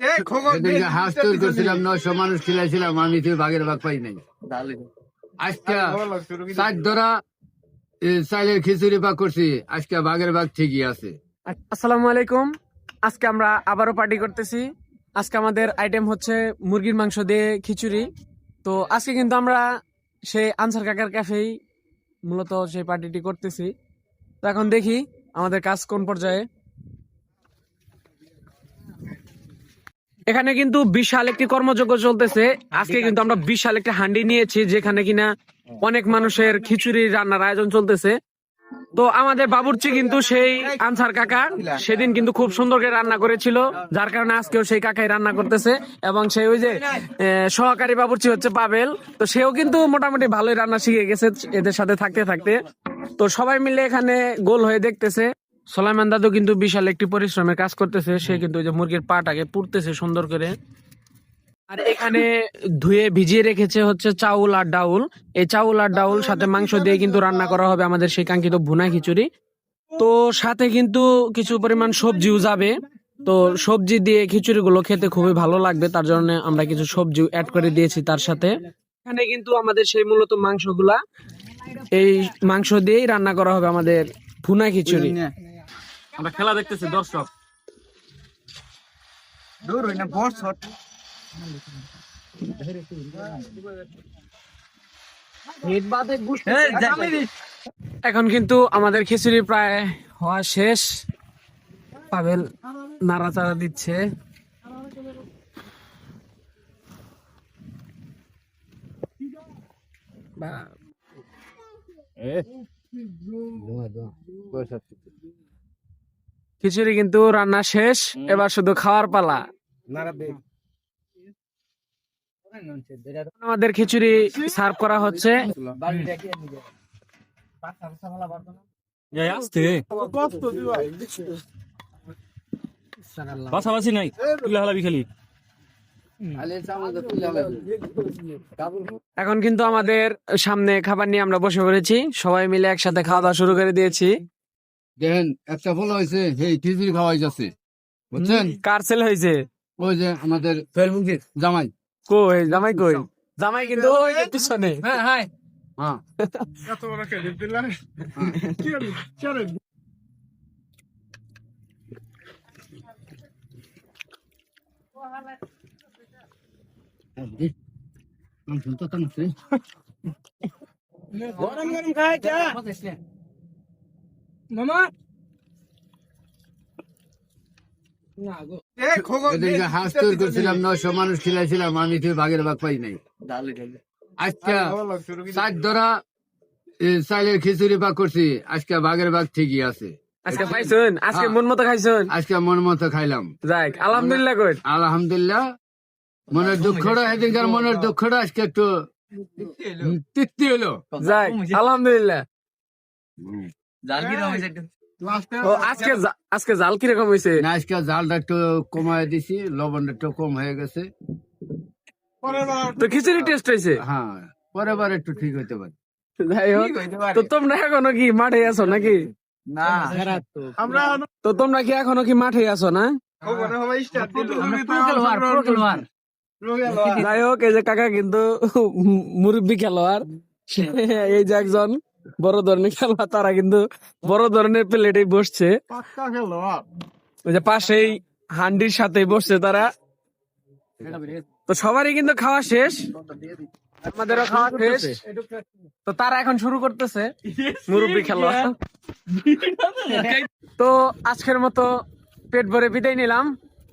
সেদিনকে হাঁস তৈরি করছিলাম নশো মানুষ খিলাইছিলাম আমি তো ভাগের ভাগ পাই নাই। আজকে চার ধরা চাইলের খিচুড়ি পাক করছি আজকে ভাগের ভাগ ঠিকই আছে। আসসালামু আলাইকুম আজকে আমরা আবারও পার্টি করতেছি। আজকে আমাদের আইটেম হচ্ছে মুরগির মাংস দিয়ে খিচুড়ি। তো আজকে কিন্তু আমরা সেই আনসার কাকার ক্যাফেই মূলত সেই পার্টিটি করতেছি। তো এখন দেখি আমাদের কাজ কোন পর্যায়ে। এখানে কিন্তু বিশাল একটি কর্মযজ্ঞ চলতেছে। আজকে কিন্তু আমরা বিশাল একটা হান্ডি নিয়েছি যেখানে কিনা অনেক মানুষের খিচুড়ি রান্নার আয়োজন চলতেছে। তো আমাদের বাবুর্চি কিন্তু সেই আনসার কাকা সেদিন কিন্তু খুব সুন্দর করে রান্না করেছিল। যার কারণে আজকেও সেই কাকাই রান্না করতেছে এবং সেই ওই যে সহকারী বাবুর্চি হচ্ছে পাবেল। তো সেও কিন্তু মোটামুটি ভালোই রান্না শিখে গেছে এদের সাথে থাকতে থাকতে। তো সবাই মিলে এখানে গোল হয়ে দেখতেছে। সোলাইমান দাদু কিন্তু বিশাল একটি পরিশ্রমের কাজ করতেছে, সে কিন্তু ওই যে মুরগির পাটাকে পুড়তেছে সুন্দর করে। আর এখানে ধুয়ে ভিজিয়ে রেখেছে হচ্ছে চাউল আর ডাউল। এই চাউল আর ডাউল সাথে মাংস দিয়ে কিন্তু রান্না করা হবে আমাদের সেই কাঙ্ক্ষিত ভুনা খিচুড়ি। তো সাথে কিন্তু কিছু পরিমাণ সবজিও যাবে। তো সবজি দিয়ে খিচুড়ি গুলো খেতে খুবই ভালো লাগবে, তার জন্য আমরা কিছু সবজি অ্যাড করে দিয়েছি তার সাথে। এখানে কিন্তু আমাদের সেই মূলত মাংসগুলা, এই মাংস দিয়েই রান্না করা হবে আমাদের ভুনা খিচুড়ি। আমরা খেলা দেখতেছি দর্শক। এখন কিন্তু আমাদের খিচুড়ি প্রায় হওয়া শেষ। পাবেল নাড়াচাড়া দিচ্ছে। বা- খিচুড়ি কিন্তু রান্না শেষ এবার শুধু খাওয়ার পালা। আমাদের খিচুড়ি সার্ভ করা হচ্ছে। আসতে। নাই তুলে খালি। এখন কিন্তু আমাদের সামনে খাবার নিয়ে আমরা বসে পড়েছি। সবাই মিলে একসাথে খাওয়া দাওয়া শুরু করে দিয়েছি। দেখেন একটা ফল হয়েছে সেই খিচুড়ি খাওয়াই যাচ্ছে বুঝছেন? কার সেল হয়েছে ওই যে আমাদের জামাই। কই জামাই কই? জামাই। কিন্তু ওই যে পিছনে। হ্যাঁ শুনতে তো না গরম গরম খাই চা। মামা। সেদিনকে হাঁস করছিলাম নশো মানুষ খিলাইছিলাম আমি তো ভাগের ভাগ পাই নাই। আজকে চার ধরা চাইলের খিচুড়ি পাক করছি আজকে ভাগের ভাগ ঠিকই আছে। আজকে খাইছুন আজকে মন মতো খাইছুন। আজকে মন মতো খাইলাম। যাক আলহামদুলিল্লাহ কই। আলহামদুলিল্লাহ। মনের দুঃখটা সেদিনকার মনের দুঃখটা আজকে একটু তৃপ্তি হলো। যাক আলহামদুলিল্লাহ। আজকে আজকে জাল কীরকম হয়েছে? না আজকে জালটা একটু কমায় দিছি লবণটা একটু কম হয়ে গেছে। তো খিচুড়ি টেস্ট হয়েছে? হ্যাঁ পরের বার একটু ঠিক হইতে পারে। যাই হোক তো তোমরা এখনও কি মাঠে আছো নাকি? তো তোমরা কি এখনও কি মাঠে আছো না? যাই হোক এই যে কাকা কিন্তু মুরব্বী খেলোয়াড়। এই যে একজন বড় ধরনের খেলোয়াড় তারা কিন্তু বড় ধরনের প্লেটে বসছে। ওই যে পাশেই হান্ডির সাথে বসছে তারা। তো সবারই কিন্তু খাওয়া শেষ। আমাদেরও খাওয়া শেষ। তো তারা এখন শুরু করতেছে। মুরব্বী খেলোয়াড়। তো আজকের মতো পেট ভরে বিদায় নিলাম।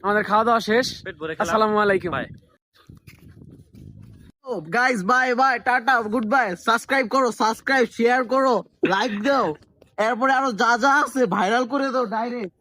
আমাদের খাওয়া দাওয়া শেষ। আসসালামু আলাইকুম। Guys bye bye tata good bye subscribe করো সাবস্ক্রাইব শেয়ার করো লাইক দাও। এরপরে আরও যা যা আছে ভাইরাল করে দাও ডাইরেক্ট